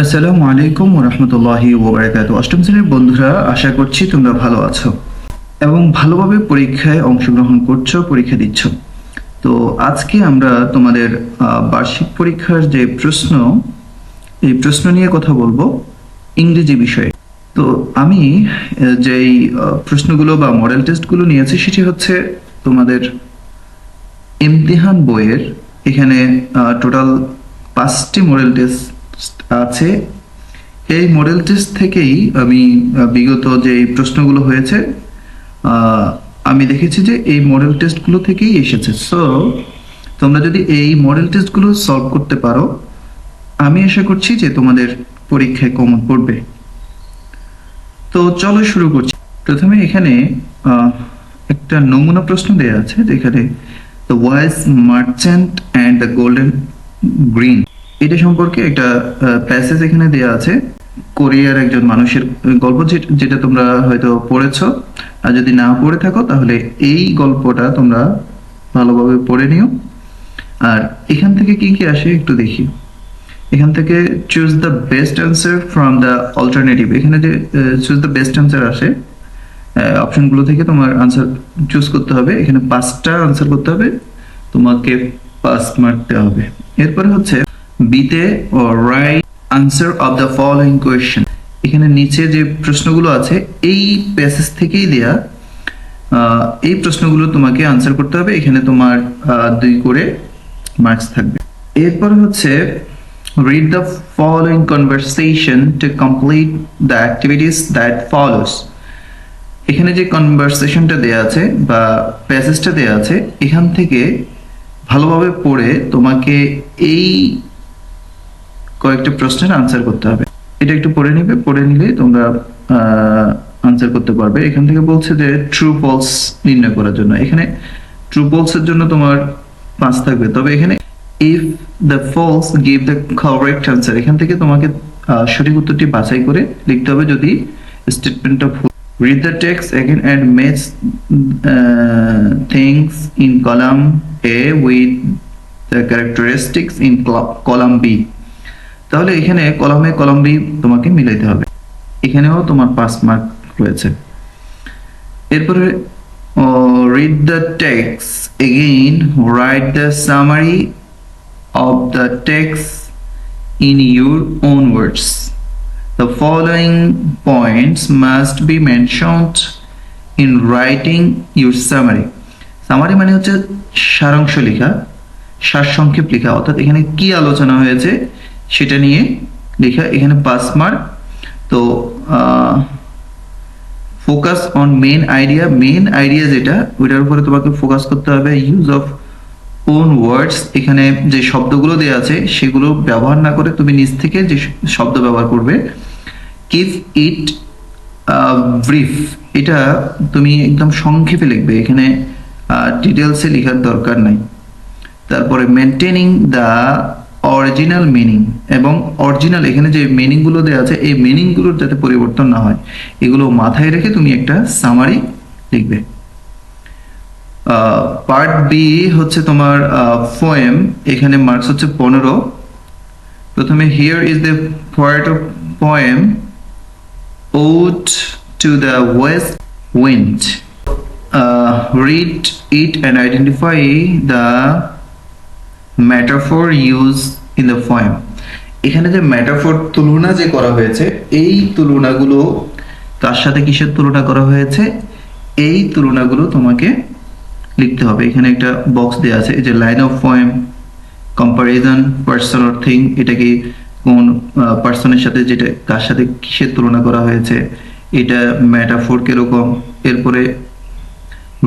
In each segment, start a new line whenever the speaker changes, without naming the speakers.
আসসালামু আলাইকুম রহমতুল্লাহি ওবরাকাত অষ্টম শ্রেণির বন্ধুরা, আশা করছি তোমরা ভালো আছো এবং ভালোভাবে পরীক্ষায় অংশগ্রহণ করছ, পরীক্ষা দিচ্ছ। তো আজকে আমরা তোমাদের বার্ষিক পরীক্ষার যে প্রশ্ন, এই প্রশ্ন নিয়ে কথা বলব ইংরেজি বিষয়ে। তো আমি যেই প্রশ্নগুলো বা মডেল টেস্টগুলো নিয়েছি, সেটি হচ্ছে তোমাদের ইমতিহান বইয়ের। এখানে টোটাল পাঁচটি মডেল টেস্ট আছে। এই মডেল টেস্ট থেকেই আমি বিগত যে প্রশ্নগুলো হয়েছে আমি দেখেছি যে এই মডেল টেস্টগুলো থেকেই এসেছে। সো তোমরা যদি এই মডেল টেস্টগুলো সলভ করতে পারো, আমি আশা করছি যে তোমাদের পরীক্ষায় কমন পড়বে। তো চলো শুরু করছি। প্রথমে এখানে একটা নমুনা প্রশ্ন দেয়া আছে যেখানে the wise merchant and the golden green এটা সম্পর্কে একটা প্যাসেজ এখানে দেয়া আছে। কোরিয়ার একজন মানুষের গল্প যেটা তোমরা হয়তো পড়েছ। আর যদি না পড়ে থাকো, তাহলে এই গল্পটা তোমরা ভালোভাবে পড়ে নিও। আর এখান থেকে কি কি আসে একটু দেখি। এখান থেকে choose the best answer from the alternative এখানে যে চুজ দ্য বেস্ট অ্যান্সার আসে অপশনগুলো থেকে তোমার আনসার চুজ করতে হবে। এখানে পাঁচটা আনসার করতে হবে। তোমাকে পাস মারতে হবে। এরপরে হচ্ছে বিতে right answer of the following question এখানে নিচে যে প্রশ্নগুলো আছে, এই প্যাসেজ থেকেই দেয়া এই প্রশ্নগুলো তোমাকে আনসার করতে হবে। এখানে তোমার দুই করে মার্কস থাকবে। এরপর হচ্ছে read the following conversation to complete the activities that follows এখানে যে কনভারসেশনটা দেয়া আছে বা প্যাসেজটা দেয়া আছে, এখান থেকে ভালোভাবে পড়ে তোমাকে এই কয়েকটা প্রশ্নের আনসার করতে হবে। এটা একটু পড়ে নিবে পড়ে নিলে তোমরা আনসার করতে পারবে। এখান থেকে বলছে যে ট্রু ফলস নির্ণয় করার জন্য। এখানে ট্রু ফলস এর জন্য তোমার পাঁচ থাকবে। তবে এখানে if the false give the correct answer এখান থেকে তোমাকে সঠিক উত্তরটি বাছাই করে লিখতে হবে যদি স্টেটমেন্টটা ভুল read the text again uh, things in column A with the characteristics in col- column B তাহলে এখানে কলামে কলাম বি তোমাকে মিলাইতে হবে। এখানেও তোমার পাঁচ মার্ক রয়েছে। এরপরে read the text again write the summary of the text in your own words. The following points must be mentioned in writing your summary summary মানে হচ্ছে সারাংশ লেখা, সারসংক্ষেপ লেখা। অর্থাৎ এখানে কি আলোচনা হয়েছে সেটা নিয়ে লেখা, এখানে পাস মার্ক তো focus on main idea main idea যেটা, ওইটার উপরে তোমাকে ফোকাস করতে হবে ইউজ অফ ওন ওয়ার্ডস এখানে যে শব্দগুলো দেওয়া আছে, সেগুলো ব্যবহার না করে তুমি নিজ থেকে যে শব্দ ব্যবহার করবে কিপ ইট ব্রিফ এটা তুমি একদম সংক্ষেপে লিখবে, এখানে ডিটেলসে লেখার দরকার নাই। তারপরে মেনটেনিং দ্য অরিজিনাল মিনিং এবং অরিজিনাল এখানে যে মিনিংগুলো দেওয়া আছে, এই মিনিংগুলোর যাতে পরিবর্তন না হয়, এগুলো মাথায় রেখে তুমি একটা সামারি লিখবে। পার্ট বি হচ্ছে তোমার ফোয়েম এখানে মার্কস হচ্ছে পনেরো। প্রথমে here is the poet of poem ode to the west wind read it and identify the metaphor use in the poem এখানে যে ম্যাটাফোর তুলনা যে করা হয়েছে, এই তুলনাগুলো তার সাথে কিসের তুলনা করা হয়েছে? এই তুলনাগুলো তোমাকে লিখতে হবে। এখানে একটা বক্স দেওয়া আছে যে line of poem comparison person or thing এটা কি কোন পার্সনের সাথে যেটা, কার সাথে কিসের তুলনা করা হয়েছে? এটা ম্যাটাফোর কীরকম? এরপরে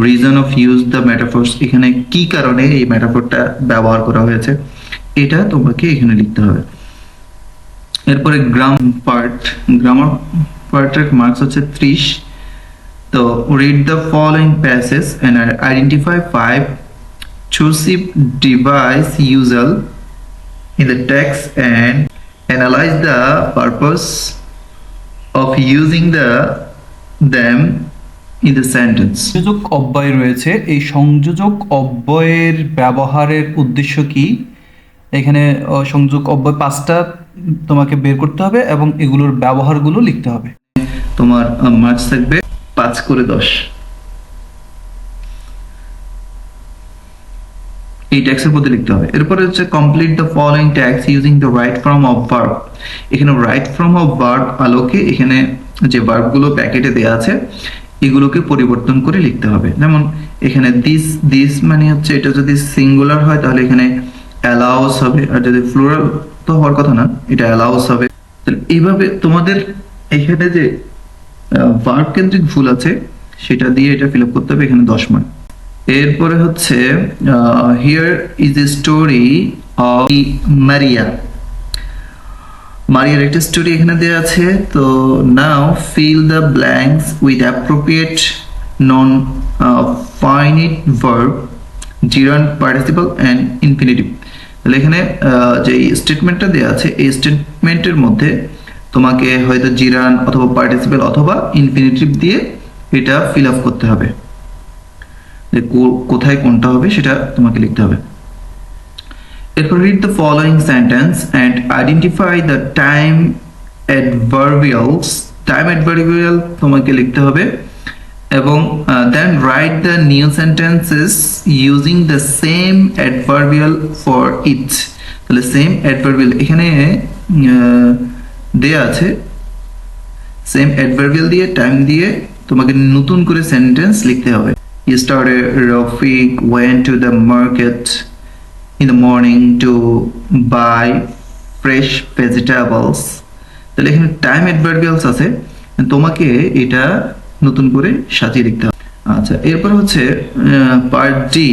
reason of use the metaphors এখানে কি কারণে এই মেটাফোরটা ব্যবহার করা হয়েছে, এটা তোমাকে এখানে লিখতে হবে। এরপরে গ্রাম পার্ট গ্রাম পার্টের মার্কস হচ্ছে ত্রিশ। তো read the following passages and identify five cohesive devices used in the text and analyse the purpose of using the them in the sentence.
সংযোজক অব্যয় রয়েছে। এই সংযোজক অব্যয়ের ব্যবহারের উদ্দেশ্য কি? এখানে সংযোগ অব্যয় পাঁচটা তোমাকে বের করতে হবে এবং এগুলোর ব্যবহারগুলো লিখতে হবে।
তোমার মার্কস থাকবে পাঁচ করে দশ। এই ট্যাক্সের মধ্যে লিখতে হবে। এরপরে হচ্ছে complete the following text using the right form of verb এখানে রাইট ফর্ম অফ ভার্ব আলোকে এখানে যে ভার্বগুলো প্যাকেটে দেওয়া আছে এগুলোকে পরিবর্তন করে লিখতে হবে। যেমন এখানে দিস দিস মানে হচ্ছে এটা যদি সিঙ্গুলার হয় তাহলে এখানে অ্যালাউস হবে। আর যদি ফ্লোরাল তো হওয়ার কথা না, এটা অ্যালাউস হবে। তাহলে এইভাবে তোমাদের এখানে যে ভার্ব কেন্দ্রিক ভুল আছে, সেটা দিয়ে এটা ফিল করতে হবে এখানে দশ মার্ক এরপরে হচ্ছে here is a story of Maria মারিয়ার একটা স্টোরি এখানে দেওয়া আছে তো now fill the blanks with appropriate non finite verb gerund participle and infinitive তাহলে এখানে আহ, যে স্টেটমেন্টটা দেওয়া আছে এই স্টেটমেন্টের মধ্যে তোমাকে হয়তো জিরান অথবা পার্টিসিপাল অথবা ইনফিনিটিভ দিয়ে এটা ফিল আপ করতে হবে। কোথায় কোনটা হবে সেটা তোমাকে লিখতে হবে। এরপর read the following sentence and identify the time adverbials time adverbial তোমাকে লিখতে হবে এবং uh, then write the new sentences using the same adverbial for each তাহলে সেম adverbial এখানে দেয়া আছে সেম অ্যাডভার্বিয়াল দিয়ে টাইম দিয়ে তোমাকে নতুন করে সেন্টেন্স লিখতে হবে yesterday Rafiq went to the market in the morning to buy fresh vegetables তাহলে এখানে টাইম অ্যাডভার্বিয়ালস আছে তোমাকে এটা নতুন করে সাজিয়ে লিখতে হবে আচ্ছা এরপর হচ্ছে part D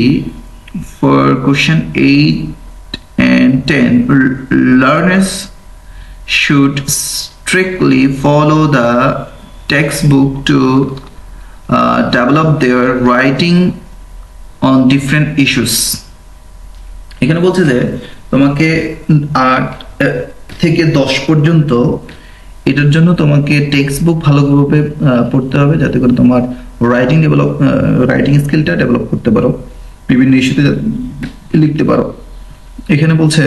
for question eight and ten learners should strictly follow the textbook to uh, develop their writing on different issues এখানে বলছে যে তোমাকে আট থেকে দশ পর্যন্ত এটার জন্য তোমাকে টেক্সট বুক ভালোভাবে পড়তে হবে যাতে করে তোমার রাইটিং ডেভেলপ রাইটিং স্কিলটা ডেভেলপ করতে পারো। বিভিন্ন ইস্যুতে লিখতে পারো। এখানে বলছে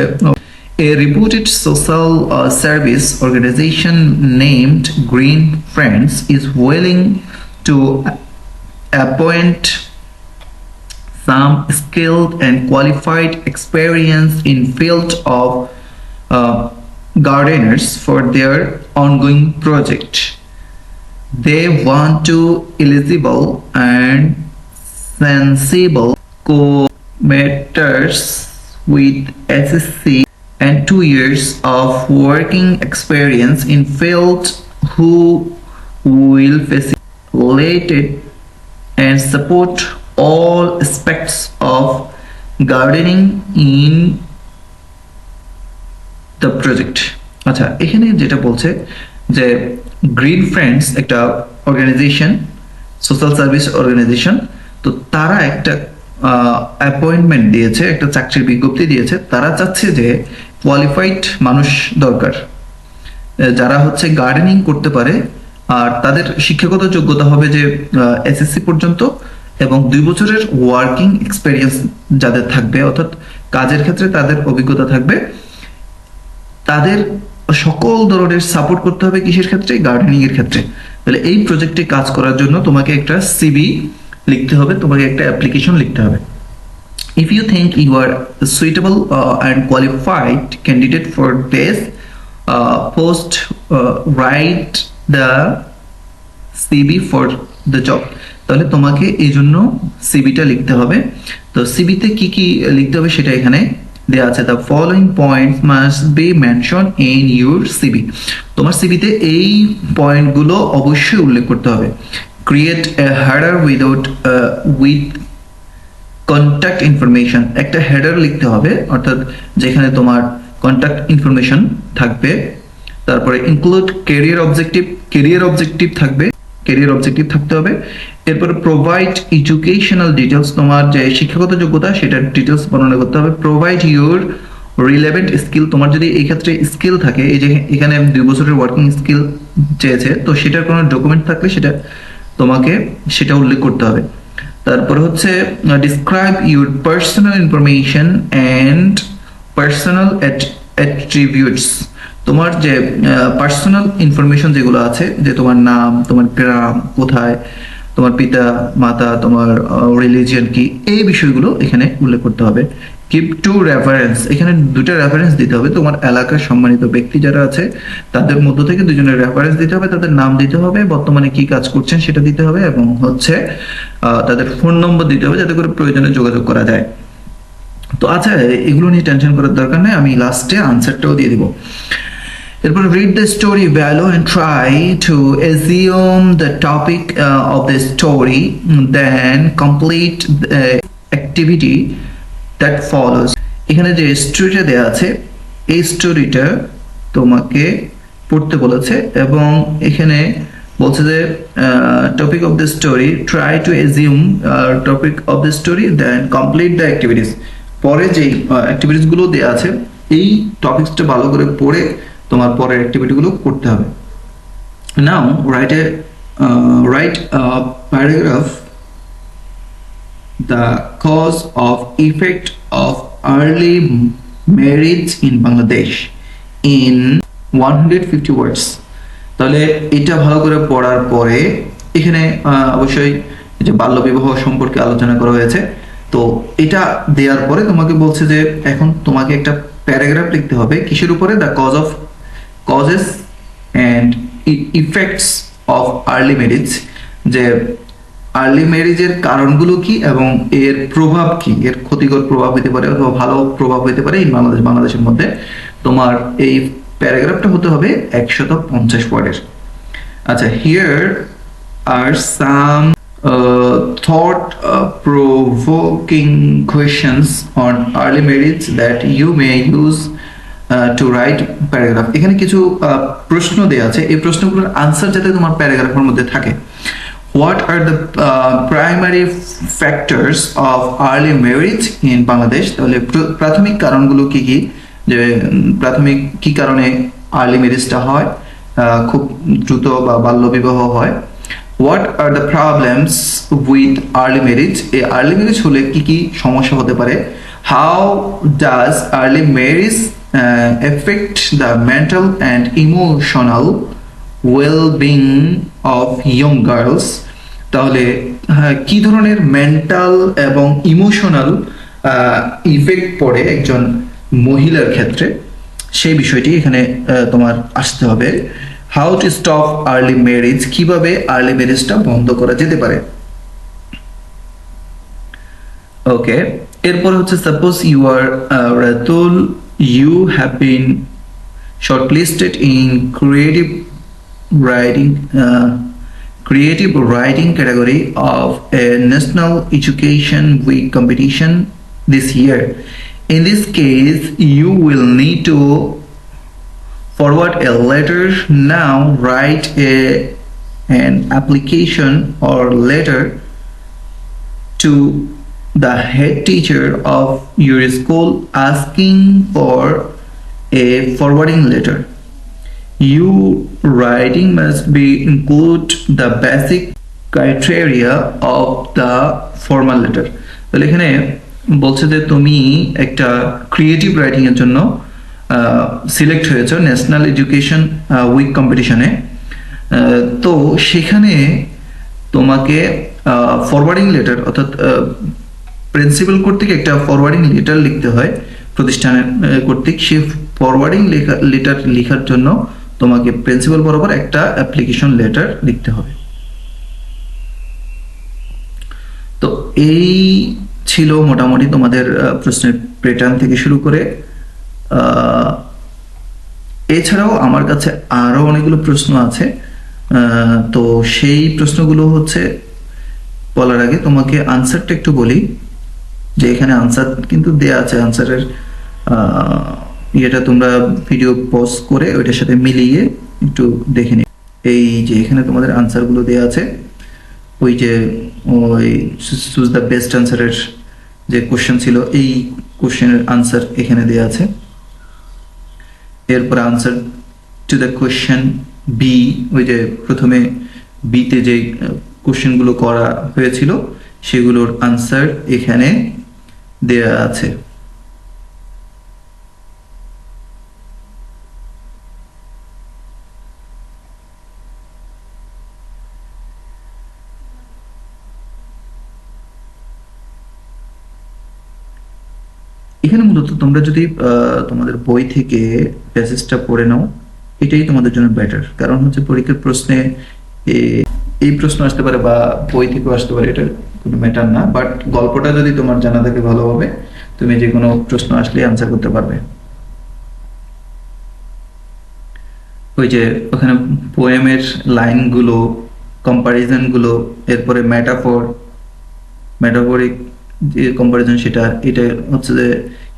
a reputed social service organisation named named Friends is is to appoint some skilled and qualified experience in field of uh, gardeners for their ongoing project. They want to eligible and sensible co-mentors with SSC and two years of working experience in field who will facilitate and support all aspects of gardening in the project আচ্ছা এখানে যেটা বলছে যে green friends একটা organisation, social service organisation, তো তারা একটা appointment দিয়েছে, একটা চাকরির বিজ্ঞপ্তি দিয়েছে। তারা চাচ্ছে যে কোয়ালিফাইড মানুষ দরকার। যারা হচ্ছে গার্ডেনিং করতে পারে, আর তাদের শিক্ষাগত যোগ্যতা হবে যে এসএসসি পর্যন্ত। এবং দুই বছরের ওয়ার্কিং এক্সপেরিয়েন্স যাদের থাকবে অর্থাৎ কাজের ক্ষেত্রে তাদের অভিজ্ঞতা থাকবে তাদের সকল ধরনের সাপোর্ট করতে হবে কিসের ক্ষেত্রে? গার্ডেনিং এর ক্ষেত্রে। তাহলে এই প্রজেক্টে কাজ করার জন্য তোমাকে একটা সিবি লিখতে হবে তোমাকে একটা অ্যাপ্লিকেশন লিখতে হবে। If you think you are a suitable uh, and qualified candidate uh, write the CV for the job. তাহলে তোমাকে এই জন্য সিবিটা লিখতে হবে। তো সিবিতে কি কি লিখতে হবে সেটা এখানে দেওয়া আছে। The following point must be mention in your CV তোমার সিবিতে এই পয়েন্টগুলো অবশ্যই উল্লেখ করতে হবে। Create a header without with contact information একটা হেডার লিখতে হবে, অর্থাৎ যেখানে তোমার কন্ট্যাক্ট ইনফরমেশন থাকবে। তারপরে include career objective career objective থাকবে। কেরিয়ার অবজেক্টিভ থাকতে হবে। এরপরে প্রোভাইড এডুকেশনাল ডিটেলস তোমার যে শিক্ষাগত যোগ্যতা, সেটার ডিটেলস বর্ণনা করতে হবে। প্রোভাইড ইউর রিলেভেন্ট স্কিল তোমার যদি এই ক্ষেত্রে স্কিল থাকে, এই যে এখানে দুই বছরের ওয়ার্কিং স্কিল চেয়েছে, তো সেটার কোনো ডকুমেন্ট থাকলে সেটা তোমাকে সেটা উল্লেখ করতে হবে। তারপর হচ্ছে describe your personal information and personal attributes তোমার যে পার্সোনাল ইনফরমেশন যেগুলো আছে, যে তোমার নাম, তোমার গ্রাম, কোথায়, তোমার পিতা, মাতা, তোমার রিলিজিয়ন কি, এই বিষয়গুলো এখানে উল্লেখ করতে হবে। কিপ টু রেফারেন্স এখানে দুটো রেফারেন্স দিতে হবে। তোমার এলাকার সম্মানিত ব্যক্তি যারা আছে, তাদের মধ্য থেকে দুজনের রেফারেন্স দিতে হবে, তাদের নাম দিতে হবে, বর্তমানে কি কাজ করছেন সেটা দিতে হবে, এবং হচ্ছে তাদের ফোন নম্বর দিতে হবে, যাতে করে প্রয়োজনে যোগাযোগ করা যায়। তো আচ্ছা এগুলো নিয়ে টেনশন করার দরকার নেই, আমি লাস্টে আনসারটাও দিয়ে দিব। এরপর read the story below and try to assume the topic of the story then complete activity that follows এখানে যে স্টোরিটা দেওয়া আছে, এই স্টোরিটা তোমাকে পড়তে বলেছে এবং এখানে বলছে যে topic of the story try to assume topic of the story then complete the activities পরে যেই অ্যাক্টিভিটিসগুলো দেওয়া আছে, এই টপিকসটা ভালো করে পড়ে তোমার পরের অ্যাক্টিভিটি গুলো করতে হবে। Now write a write paragraph the cause of effect of early marriage in Bangladesh, in 150 words. তাহলে এটা ভালো করে পড়ার পরে, এখানে অবশ্যই যে বাল্য বিবাহ সম্পর্কে আলোচনা করা হয়েছে, তো এটা দেওয়ার পরে তোমাকে বলছে যে এখন তোমাকে একটা প্যারাগ্রাফ লিখতে হবে, কিসের উপরে? The cause of causes and effects of early marriage যে আর্লি ম্যারেজের কারণগুলো কি এবং এর প্রভাব কি? এর ক্ষতিকর প্রভাব হতে পারে অথবা ভালো প্রভাব হতে পারে এই বাংলাদেশ, বাংলাদেশের মধ্যে। তোমার এই প্যারাগ্রাফটা হতে হবে একশত পঞ্চাশ ওয়ার্ডের। আচ্ছা here are some thought provoking questions on early marriage that you may use to write paragraph এখানে কিছু প্রশ্ন দেওয়া আছে। এই প্রশ্নগুলোর আনসার যাতে তোমার প্যারাগ্রাফের মধ্যে থাকে। What are the primary primary of early early in Bangladesh তাহলে প্রাথমিক কারণগুলো কি কি? যে প্রাথমিক কি কারণে আর্লি ম্যারেজটা হয়? খুব দ্রুত বা বাল্য বিবাহ হয়। What are the problems with early marriage এই আর্লি ম্যারেজ হলে কি কি সমস্যা হতে পারে? How does early marriage affect the mental and emotional wellbeing of young girls তাহলে হ্যাঁ, কি ধরনের মেন্টাল এবং ইমোশনাল ইফেক্ট পড়ে একজন মহিলার ক্ষেত্রে? সেই বিষয়টি এখানে তোমার আসতে হবে। How to stop early marriage কীভাবে আর্লি ম্যারেজটা বন্ধ করা যেতে পারে? ওকে এরপর হচ্ছে suppose you are Ratul You have been shortlisted in creative writing uh, creative writing category of a national education week competition this year. In this case you will need to forward a letter now write a an application or letter to the head teacher of your school asking for a forwarding letter. You writing must be include the basic criteria of the formal letter. তাহলে এখানে বলছে যে তুমি একটা creative writing এর জন্য select হয়েছো national education week কম্পিটিশনে তো সেখানে তোমাকে ফরওয়ার্ডিং লেটার অর্থাৎ প্রিন্সিপাল কর্তৃক একটা ফরওয়ার্ডিং লেটার লিখতে হয় প্রতিষ্ঠানের কর্তৃক। সেই ফরওয়ার্ডিং লেটার লেখার জন্য তোমাকে প্রিন্সিপাল বরাবর একটা অ্যাপ্লিকেশন লেটার লিখতে হবে। তো এই ছিল মোটামুটি তোমাদের প্রশ্নের প্যাটার্ন থেকে শুরু করে। এছাড়াও আমার কাছে আরও অনেকগুলো প্রশ্ন আছে। তো সেই প্রশ্নগুলো হচ্ছে বলার আগে তোমাকে আনসারটা একটু বলি। যে এখানে আনসার কিন্তু দেয়া আছে আনসারের ইয়েটা তোমরা ভিডিও পজ করে ওইটার সাথে মিলিয়ে একটু দেখে নিও। এই যে এখানে তোমাদের আনসারগুলো দেয়া আছে, ওই যে, ওই চুজ দ্য বেস্ট আনসারের যে কোশ্চেন ছিল, এই কোশ্চেনের আনসার এখানে দেয়া আছে। এরপর answer to the question B ওই যে প্রথমে বিতে যে কোশ্চেনগুলো করা হয়েছিল, সেগুলোর আনসার এখানে দেয়া আছে। এখানে মূলত তোমরা যদি তোমাদের বই থেকে প্যাসেজটা পড়ে নাও, এটাই তোমাদের জন্য বেটার কারণ হচ্ছে পরীক্ষার প্রশ্নে এই প্রশ্ন আসতে পারে বা বই থেকেও আসতে পারে এটা কোনো ম্যাটার না বাট গল্পটা যদি তোমার জানা থাকে ভালোভাবে, তুমি যে কোনো প্রশ্ন আসলে আনসার করতে পারবে। ওই যে ওখানে পোয়েমের লাইনগুলো কম্পারিজনগুলো, এরপরে ম্যাটাফোর ম্যাটাফোরিক যে কম্পারিজন সেটা, এটা হচ্ছে যে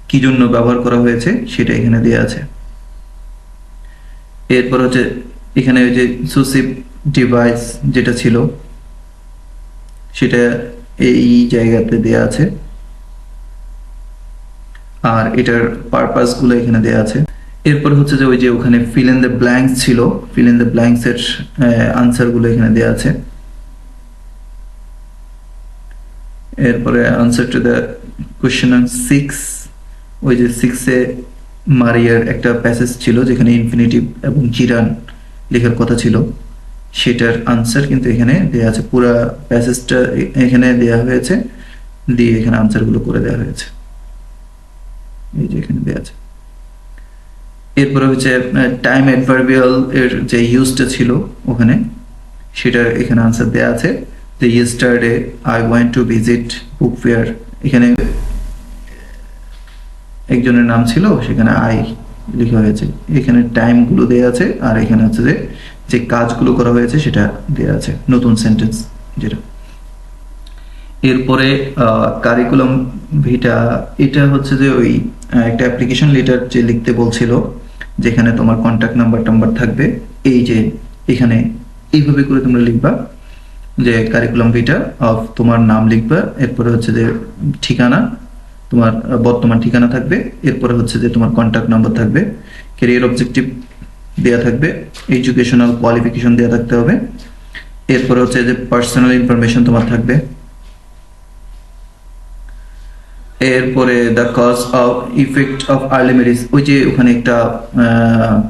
কি জন্য ব্যবহার করা হয়েছে, সেটা এখানে দেওয়া আছে। এরপর হচ্ছে এখানে ওই যে সুসিভ ডিভাইস যেটা ছিল, সেটা এই জায়গাতে দেয়া আছে। আর এটার পারপাসগুলো এখানে দেয়া আছে। এরপর হচ্ছে যে ওই যে ওখানে ফিল ইন দ্য ব্ল্যাঙ্কস ছিল ফিল ইন দ্য ব্ল্যাঙ্কস এর আনসারগুলো এখানে দেয়া আছে। এরপরে answer to the question six ওই যে সিক্সে মারিয়ার একটা প্যাসেজ ছিল, যেখানে ইনফিনিটিভ এবং জিরান লেখার কথা ছিল। সেটার আনসার কিন্তু এখানে দেয়া আছে। পুরো প্যাসেজটা এখানে দেয়া হয়েছে। দিয়ে এখানে আনসারগুলো করে দেওয়া হয়েছে। এই যে এখানে দেয়া আছে। এরপরে হচ্ছে টাইম অ্যাডভার্বিয়াল এর যে ইউজটা ছিল ওখানে, সেটা এখানে আনসার দেয়া আছে। যে yesterday I went to visit book fair এখানে একজনের নাম ছিল, সেখানে আই লেখা হয়েছে। এখানে টাইমগুলো দেয়া আছে, আর এখানে হচ্ছে যে যে কাজগুলো করা হয়েছে সেটা দেয়া আছে। নতুন সেন্টেন্স যেটা। এরপরে কারিকুলাম ভিটা এটা হচ্ছে যে ওই একটা অ্যাপ্লিকেশন লেটার যে লিখতে বলছিল, যেখানে তোমার কন্ট্যাক্ট নাম্বার টাম্বার থাকবে, এই যে এখানে এইভাবে করে তোমরা লিখবা, যে কারিকুলাম ভিটা অফ তোমার নাম লিখবা, এরপরে হচ্ছে যে ঠিকানা, তোমার বর্তমান ঠিকানা থাকবে, এরপরে হচ্ছে যে তোমার কন্ট্যাক্ট নাম্বার থাকবে ক্যারিয়ার অবজেক্টিভ দেয়া থাকবে। এডুকেশনাল কোয়ালিফিকেশন দেয়া থাকতে হবে। এরপরে হচ্ছে যে পার্সোনাল ইনফরমেশন তোমার থাকবে। এরপরে the cause of effect of early marriage ওই যে ওখানে একটা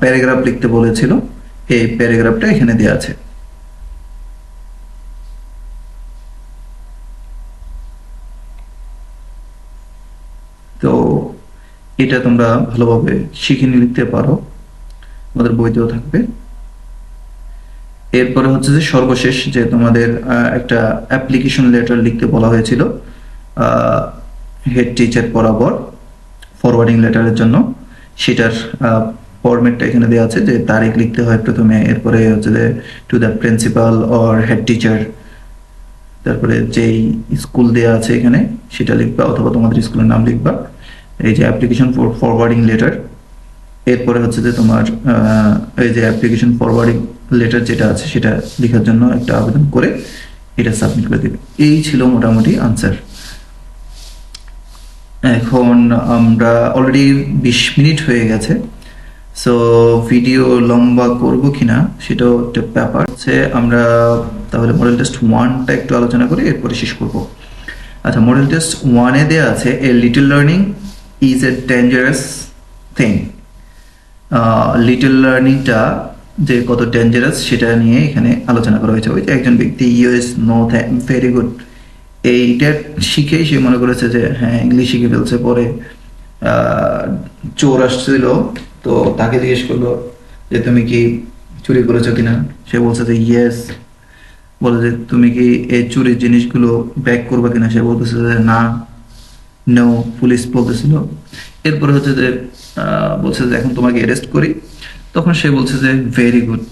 প্যারাগ্রাফ লিখতে বলেছিল, এই প্যারাগ্রাফটা এখানে দেওয়া আছে। তো এটা তোমরা ভালোভাবে শিখে নিতে পারো। তোমাদের বইতেও থাকবে। এরপরে হচ্ছে যে সর্বশেষ যে তোমাদের একটা অ্যাপ্লিকেশন লেটার লিখতে বলা হয়েছিল হেড টিচার বরাবর ফরওয়ার্ডিং লেটারের জন্য। সেটার ফরম্যাটটা এখানে দেওয়া আছে যে তারিখ লিখতে হয় প্রথমে, এরপরে হচ্ছে যে to the principal or head teacher তারপরে যেই স্কুল দেওয়া আছে এখানে সেটা লিখবা অথবা তোমাদের স্কুলের নাম লিখবা। এই যে অ্যাপ্লিকেশন ফর ফরওয়ার্ডিং লেটার এরপরে হচ্ছে যে তোমার এই যে অ্যাপ্লিকেশন ফরওয়ার্ডিং লেটার যেটা আছে সেটা লেখার জন্য একটা আবেদন করে এটা সাবমিট করে দেবে। এই ছিল মোটামুটি আনসার এখন আমরা অলরেডি বিশ মিনিট হয়ে গেছে। সো ভিডিও লম্বা করব কিনা সেটাও একটা ব্যাপার। হচ্ছে আমরা তাহলে মডেল টেস্ট ওয়ানটা একটু আলোচনা করি এরপরে শেষ করব। আচ্ছা মডেল টেস্ট ওয়ানে দেওয়া আছে a little learning is a dangerous thing little লার্নিংটা যে কত ডেঞ্জারাস সেটা নিয়ে এখানে আলোচনা করা হয়েছে। ওই যে একজন ব্যক্তি ইউএস নো ভেরি গুড এইটা শিখেই সে মনে করেছে যে হ্যাঁ ইংলিশ শিখে ফেলছে। পরে চোর আসছিল, তো তাকে জিজ্ঞেস করল যে, তুমি কি চুরি করেছ কিনা? সে বলছে যে ইয়েস বলে যে, তুমি কি এই চুরির জিনিসগুলো ব্যাক করবে কিনা? সে বলতেছে যে, না। নো পুলিশ বলতেছিল। এরপরে হচ্ছে যে বলছে যে এখন তোমাকে অ্যারেস্ট করি। তখন সে বলছে যে ভেরি গুড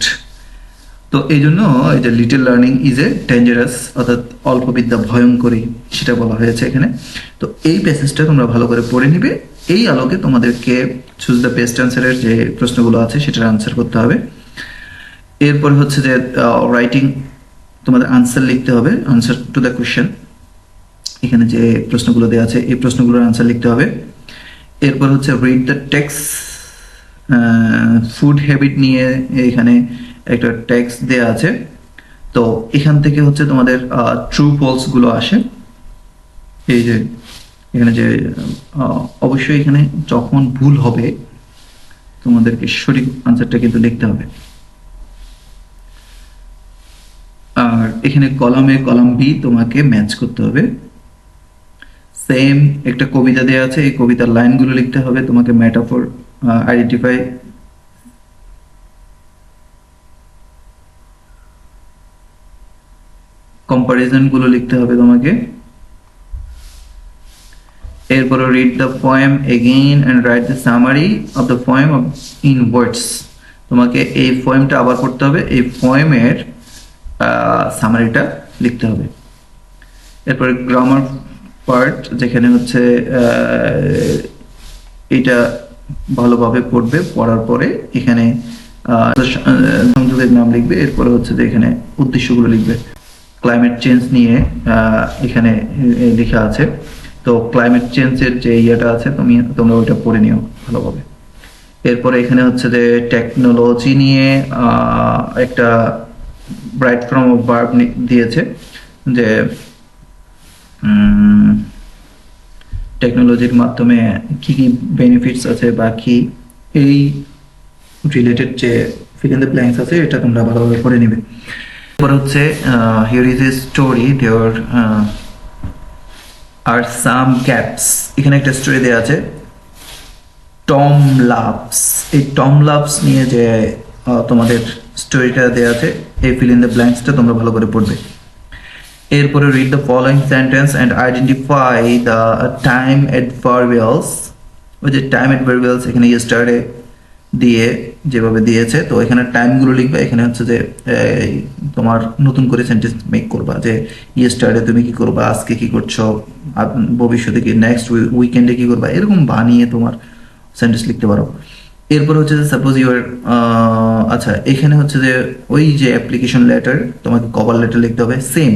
তো এই জন্য এই যে little learning is a dangerous অর্থাৎ অল্প বিদ্যা ভয়ঙ্করী সেটা বলা হয়েছে এখানে। তো এই প্যাসেজটা তোমরা ভালো করে পড়ে নিবে। এই আলোকে তোমাদেরকে চুজ দ্য বেস্ট অ্যান্সারের যে প্রশ্নগুলো আছে সেটার আনসার করতে হবে। এরপর হচ্ছে যে রাইটিং তোমাদের আনসার লিখতে হবে আনসার টু দ্য কোশ্চেন এখানে যে প্রশ্নগুলো দেওয়া আছে, এই প্রশ্নগুলোর আনসার লিখতে হবে। এরপর হচ্ছে read the text food habit নিয়ে এখানে একটা ট্যাক্স দেয়া আছে। তো এখান থেকে হচ্ছে তোমাদের ট্রু ফলসগুলো আসে। এই যে, এখানে যে অবশ্যই এখানে যখন ভুল হবে, তোমাদেরকে সঠিক আনসারটা কিন্তু লিখতে হবে। আর এখানে কলামে কলাম বি তোমাকে ম্যাচ করতে হবে। সেম একটা কবিতা দেওয়া আছে, এই কবিতার লাইনগুলো লিখতে হবে, তোমাকে মেটাফোর আইডেন্টিফাই কম্পারিজনগুলো লিখতে হবে তোমাকে। এরপরে read the poem again and write the summary of the poem in words তোমাকে এই পোয়েমটা আবার পড়তে হবে, এই পোয়েমের সামারিটা লিখতে হবে। এরপরে গ্রামার পার্ট যেখানে হচ্ছে এটা ভালোভাবে পড়বে, পড়ার পরে এখানে সংযোগের নাম লিখবে, এরপরে হচ্ছে যে এখানে উদ্দেশ্যগুলো লিখবে। ক্লাইমেট চেঞ্জ নিয়ে এখানে লেখা আছে। তো ক্লাইমেট চেঞ্জের যে ইয়েটা আছে, তুমি, তোমরা ওইটা পড়ে নিও ভালোভাবে। এরপরে এখানে হচ্ছে যে টেকনোলজি নিয়ে একটা ব্রাইট ফ্রম বার্ব দিয়েছে যে টেকনোলজির মাধ্যমে কি কি বেনিফিটস আছে বা কি এই রিলেটেড যে ফিল ইন দ্য ব্ল্যাঙ্কস আছে, এটা তোমরা ভালোভাবে পড়ে নিবে। এরপর হচ্ছে হিয়ার ইজ এ স্টোরি দেওয়ার আর সাম গ্যাপস এখানে একটা স্টোরি দেওয়া আছে টম লাভস এই টম লাভস নিয়ে যে তোমাদের স্টোরিটা দেওয়া আছে, এই ফিল ইন দ্য ব্ল্যাঙ্কসটা তোমরা ভালো করে পড়বে। এরপরে read the following sentence and identify the time adverbials ওই যে টাইম অ্যাডভার্বিয়ালস এখানে ইয়েস্টারডে দিয়ে যেভাবে দিয়েছে, তো এখানে টাইমগুলো লিখবে, এখানে হচ্ছে যে তোমার নতুন করে সেন্টেন্স মেক করবা যে ইয়েস্টারডে তুমি কি করবা, আজকে কি করছ ভবিষ্যতে কি নেক্সট উইকেন্ডে কি করবা, এরকম বানিয়ে তোমার সেন্টেন্স লিখতে পারো। এরপর হচ্ছে যে সাপোজ ইউর আচ্ছা এখানে হচ্ছে যে, ওই যে অ্যাপ্লিকেশন লেটার তোমাকে কভার লেটার লিখতে হবে সেম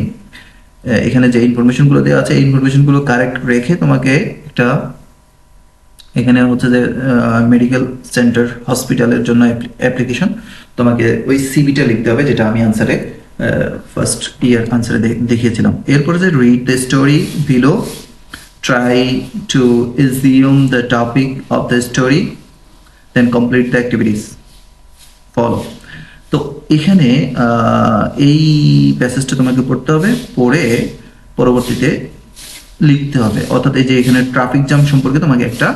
এখানে যে ইনফরমেশনগুলো দেওয়া আছে, এই ইনফরমেশনগুলো কারেক্ট রেখে তোমাকে একটা, এখানে হচ্ছে যে মেডিকেল সেন্টার হসপিটালের জন্য অ্যাপ্লিকেশন তোমাকে ওই সিবিটা লিখতে হবে, যেটা আমি আনসারে ফার্স্ট ইয়ার আনসারে দেখিয়েছিলাম। এরপরে যে read the story below try to assume the topic of the story then complete the activities follow তো এখানে এই প্যাসেজটা তোমাকে পড়তে হবে, পড়ে পরবর্তীতে লিখতে হবে। অর্থাৎ এই যে এখানে ট্রাফিক জ্যাম সম্পর্কে তোমাকে একটা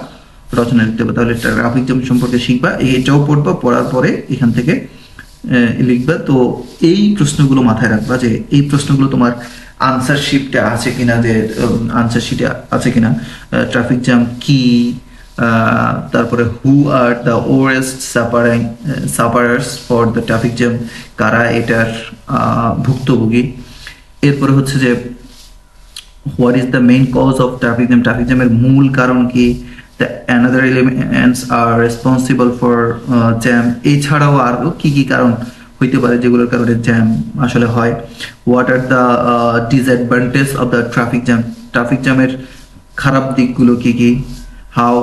রচনা লিখতে হবে। তাহলে ট্রাফিক জ্যাম সম্পর্কে শিখবা, এটাও পড়বা, পড়ার পরে এখান থেকে লিখবা। তো এই প্রশ্নগুলো মাথায় রাখবা যে এই প্রশ্নগুলো তোমার আনসার শিটটা আছে কিনা, যে আনসার শিটে আছে কিনা ট্রাফিক জ্যাম কি তারপরে who are the worst suffering sufferers for the traffic jam কারা এটার ভুক্তভোগী? এরপরে হচ্ছে যে what is the main cause of traffic jam traffic জ্যামের মূল কারণ কি? The another elements are responsible for jam এছাড়াও আরও কি কি কারণ হইতে পারে যেগুলোর কারণে জ্যাম আসলে হয়? What are the disadvantage of the traffic jam traffic জ্যামের খারাপ দিকগুলো কি কি? How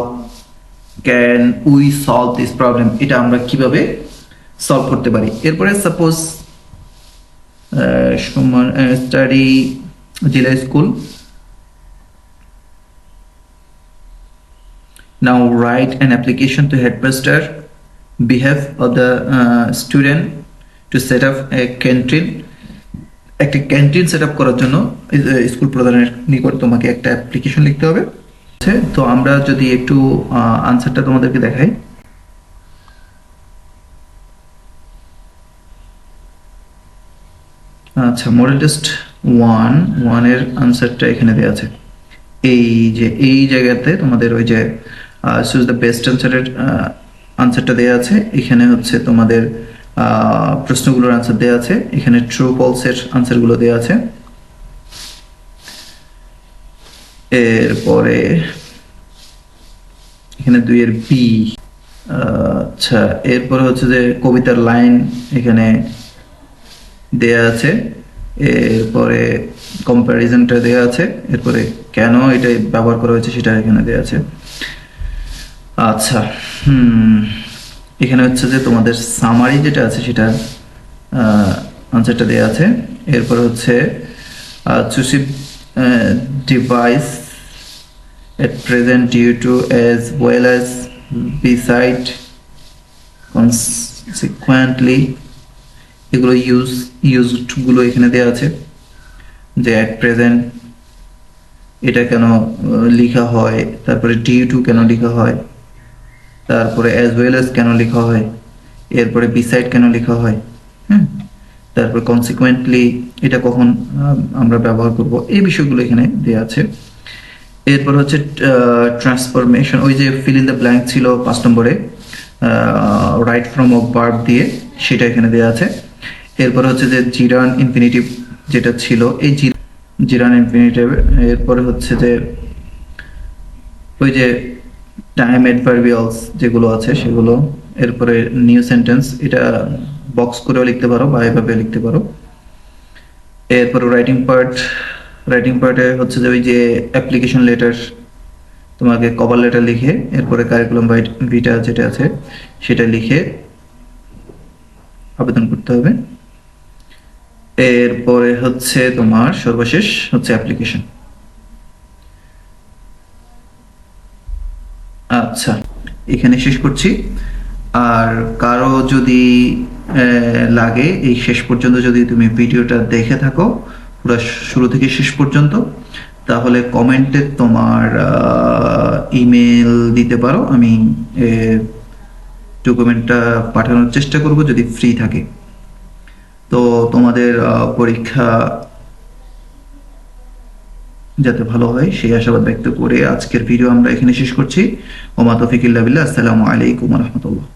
can we solve this problem এটা আমরা কীভাবে সলভ করতে পারি? এরপরে সাপোজ স্টাডি জেলা school now write an application to headmaster behalf of the uh, student to set up a একটা ক্যান্টিন সেট আপ করার জন্য স্কুল প্রধানের নিকট তোমাকে একটা অ্যাপ্লিকেশন লিখতে হবে। তো আমরা যদি একটু আনসারটা তোমাদেরকে দেখাই। আচ্ছা মডেল টেস্ট ওয়ান ওয়ানের আনসারটা এখানে দেওয়া আছে। এই যে, এই জায়গাতে তোমাদের ওই যে চুজ দ্য বেস্ট আনসারের আনসারটা দেওয়া আছে। এখানে হচ্ছে তোমাদের প্রশ্নগুলোর আনসার দেওয়া আছে। এখানে ট্রু ফলসের আনসারগুলো দেওয়া আছে। এরপরে এখানে দুইয়ের বি আচ্ছা এরপরে হচ্ছে যে কবিতার লাইন এখানে দেয়া আছে, এরপরে কম্প্যারিজনটা দেয়া আছে, এরপরে কেন এটা ব্যবহার করা হয়েছে সেটা এখানে দেয়া আছে। আচ্ছা হুম, এখানে হচ্ছে যে তোমাদের সামারি যেটা আছে সেটা আনসারটা দেয়া আছে। এরপরে হচ্ছে cohesive device at present due to as well as beside consequently এগুলো ইউজ ইউজডগুলো এখানে দেওয়া আছে যে অ্যাট প্রেজেন্ট এটা কেন লেখা হয়, তারপরে ডিউ টু কেন লেখা হয়, তারপরে অ্যাজ ওয়েল অ্যাজ কেন লেখা হয়, এরপরে বিসাইড কেন লেখা হয় হ্যাঁ তারপরে কনসিকুয়েন্টলি এটা কখন আমরা ব্যবহার করব, এই বিষয়গুলো এখানে দেওয়া আছে। এরপর হচ্ছে ট্রান্সফরমেশন ওই যে ফিল ইন দ্য ব্ল্যাঙ্ক ছিল পাঁচ নম্বরে রাইট ফ্রম অফ ভার্ব দিয়ে সেটা এখানে দেওয়া আছে। এরপর হচ্ছে যে জিরান ইনফিনিটিভ যেটা ছিল, এই জিরান ইনফিনিটিভ এরপরে হচ্ছে যে ওই যে টাইম অ্যাডভার্বিয়ালস যেগুলো আছে সেগুলো, এরপরে নিউ সেন্টেন্স এটা বক্স করেও লিখতে পারো বা এভাবে লিখতে পারো। এরপরে রাইটিং পার্ট রাইটিং পার্টে হচ্ছে যে ওই যে অ্যাপ্লিকেশন লেটার তোমাকে কভার লেটার লিখে, এরপরে কারিকুলাম ভিটা যেটা আছে, সেটা লিখে আবেদন করতে হবে। এরপরে হচ্ছে তোমার সর্বশেষ হচ্ছে অ্যাপ্লিকেশন আচ্ছা এখানে শেষ করছি। আর কারও যদি লাগে এই শেষ পর্যন্ত যদি তুমি ভিডিওটা দেখে থাকো পুরো শুরু থেকে শেষ পর্যন্ত। তাহলে কমেন্টে তোমার ইমেল দিতে পারো। আমি ডকুমেন্টটা পাঠানোর চেষ্টা করব যদি ফ্রি থাকে। তো তোমাদের পরীক্ষা যাতে ভালো হয়, সেই আশাবাদ ব্যক্ত করে আজকের ভিডিও আমরা এখানে শেষ করছি। ওমা তফিকুল্লাহ আসসালামু আলাইকুম রহমতুল্লাহ।